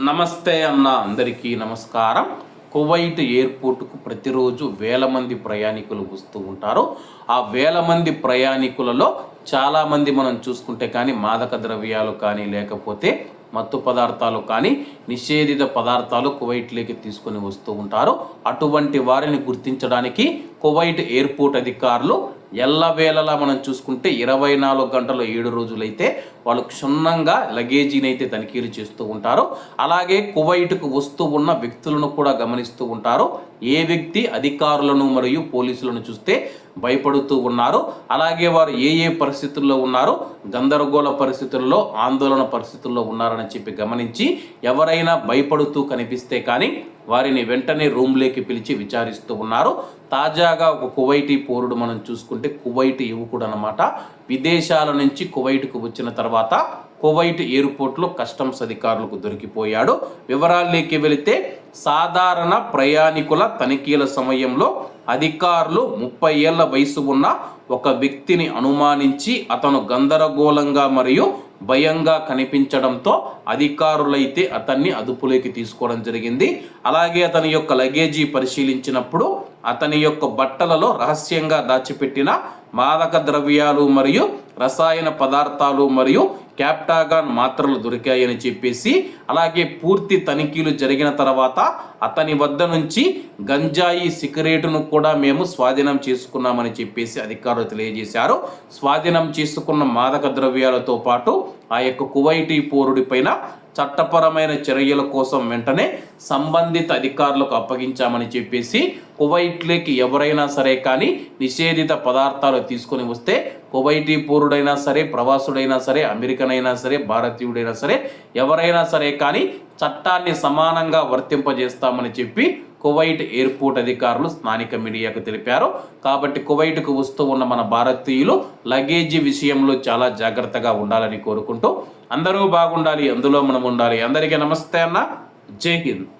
నమస్తే అన్న అందరికీ నమస్కారం. కువైట్ ఎయిర్పోర్ట్కు ప్రతిరోజు వేల మంది ప్రయాణికులు వస్తూ ఉంటారు. ఆ వేల మంది ప్రయాణికులలో చాలామంది మనం చూసుకుంటే కానీ మాదక ద్రవ్యాలు కానీ లేకపోతే మత్తు పదార్థాలు కానీ నిషేధిత పదార్థాలు కువైట్లోకి తీసుకొని వస్తూ ఉంటారు. అటువంటి వారిని గుర్తించడానికి కువైట్ ఎయిర్పోర్ట్ అధికారులు ఎల్లవేళలా మనం చూసుకుంటే ఇరవై నాలుగు గంటలు ఏడు రోజులైతే వాళ్ళు క్షుణ్ణంగా లగేజీని అయితే తనిఖీలు చేస్తూ ఉంటారు. అలాగే కువైట్కు వస్తూ ఉన్న వ్యక్తులను కూడా గమనిస్తూ ఉంటారు. ఏ వ్యక్తి అధికారులను మరియు పోలీసులను చూస్తే భయపడుతూ ఉన్నారు. అలాగే వారు ఏ ఏ పరిస్థితుల్లో ఉన్నారు గందరగోళ పరిస్థితుల్లో ఆందోళన పరిస్థితుల్లో ఉన్నారని చెప్పి గమనించి ఎవరైనా భయపడుతూ కనిపిస్తే కానీ వారిని వెంటనే రూమ్లోకి పిలిచి విచారిస్తూ ఉన్నారు. తాజాగా ఒక కువైటీ పౌరుడు మనం చూసుకుంటే కువైట్ యువకుడు అనమాట విదేశాల నుంచి కువైట్కు వచ్చిన తర్వాత కువైట్ ఎయిర్పోర్ట్లో కస్టమ్స్ అధికారులకు దొరికిపోయాడు. వివరాల్లోకి వెళితే సాధారణ ప్రయాణికుల తనిఖీల సమయంలో అధికారులు ముప్పై ఏళ్ళ వయసు ఉన్న ఒక వ్యక్తిని అనుమానించి అతను గందరగోళంగా మరియు భయంగా కనిపించడంతో అధికారులైతే అతన్ని అదుపులోకి తీసుకోవడం జరిగింది. అలాగే అతని యొక్క లగేజీ పరిశీలించినప్పుడు అతని యొక్క బట్టలలో రహస్యంగా దాచిపెట్టిన మాదక ద్రవ్యాలు మరియు రసాయన పదార్థాలు మరియు క్యాప్టాగాన్ మాత్రలు దొరికాయని చెప్పేసి అలాగే పూర్తి తనిఖీలు జరిగిన తర్వాత అతని వద్ద నుంచి గంజాయి సిగరేటును కూడా మేము స్వాధీనం చేసుకున్నామని చెప్పేసి అధికారులు తెలియజేశారు. స్వాధీనం చేసుకున్న మాదక ద్రవ్యాలతో పాటు ఆ యొక్క కువైటీ పోరుడి పైన చట్టపరమైన చర్యల కోసం వెంటనే సంబంధిత అధికారులకు అప్పగించామని చెప్పేసి కువైట్లోకి ఎవరైనా సరే కానీ నిషేధిత పదార్థాలు తీసుకొని వస్తే కువైటీ పౌరుడైనా సరే ప్రవాసుడైనా సరే అమెరికన్ అయినా సరే భారతీయుడైనా సరే ఎవరైనా సరే కానీ చట్టాన్ని సమానంగా వర్తింపజేస్తామని చెప్పి కువైట్ ఎయిర్పోర్ట్ అధికారులు స్థానిక మీడియాకు తెలిపారు. కాబట్టి కువైట్కు వస్తూ ఉన్న మన భారతీయులు లగేజీ విషయంలో చాలా జాగ్రత్తగా ఉండాలని కోరుకుంటూ అందరూ బాగుండాలి అందులో మనం ఉండాలి. అందరికీ నమస్తే అన్న. జై హింద్.